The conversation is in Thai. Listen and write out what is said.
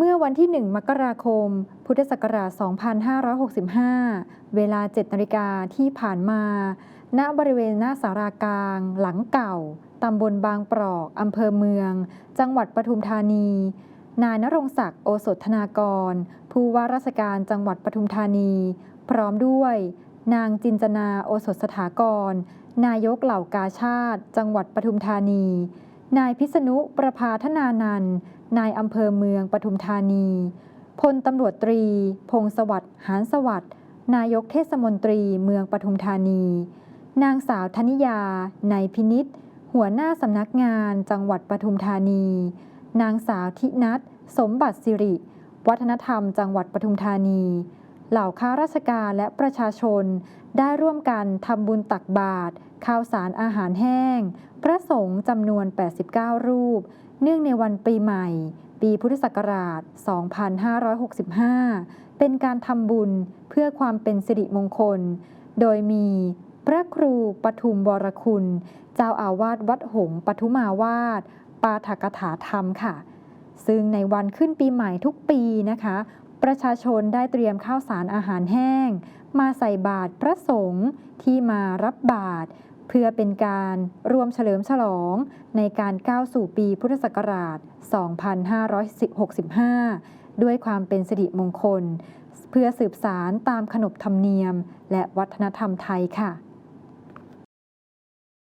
เมื่อวันที่ 1 มกราคม พุทธศักราช 2565 เวลา 7นาฬิกาที่ผ่านมา ณ บริเวณหน้าสารากลาง หลังเก่า ตำบลบางปรอก อำเภอเมือง จังหวัดปทุมธานี นายนรงศักดิ์โอสถธนากร ผู้ว่าราชการจังหวัดปทุมธานี พร้อมด้วย นางจินจนาโอสถสถากร นายกเหล่ากาชาติ จังหวัดปทุมธานี นายพิษณุประภาธนานันท์ นายอำเภอเมืองปทุมธานี พลตำรวจตรี พงศวัสดิ์หานสวัสดิ์นายกเทศมนตรีเมืองปทุมธานี นางสาวธนิยา ในยพินิษหัวหน้าสำนักงานจังหวัดปทุมธานี นางสาวทินัทสมบัติสิริ วัฒนธรรมจังหวัดปทุมธานี เหล่าข้าราชการและประชาชน ได้ร่วมกันทำบุญตักบาตรข้าวสารอาหารแห้ง พระสงฆ์จำนวน 89 รูป เนื่องในวันปีใหม่ ปีพุทธศักราช 2565 เป็นการทำบุญเพื่อความเป็นสิริมงคล โดยมีพระครูปทุมวรคุณ เจ้าอาวาสวัดหงปทุมาวาสปาฐกถาธรรมค่ะ ซึ่งในวันขึ้นปีใหม่ทุกปีนะคะ ประชาชนได้เตรียมข้าวสารอาหารแห้ง มาใส่บาตรพระสงฆ์ที่มารับบาตรเพื่อเป็นการรวมเฉลิมฉลองในการก้าวสู่ปีพุทธศักราช 2565 ด้วยความเป็นสิริมงคล เพื่อสืบสารตามขนบธรรมเนียม และวัฒนธรรมไทยค่ะ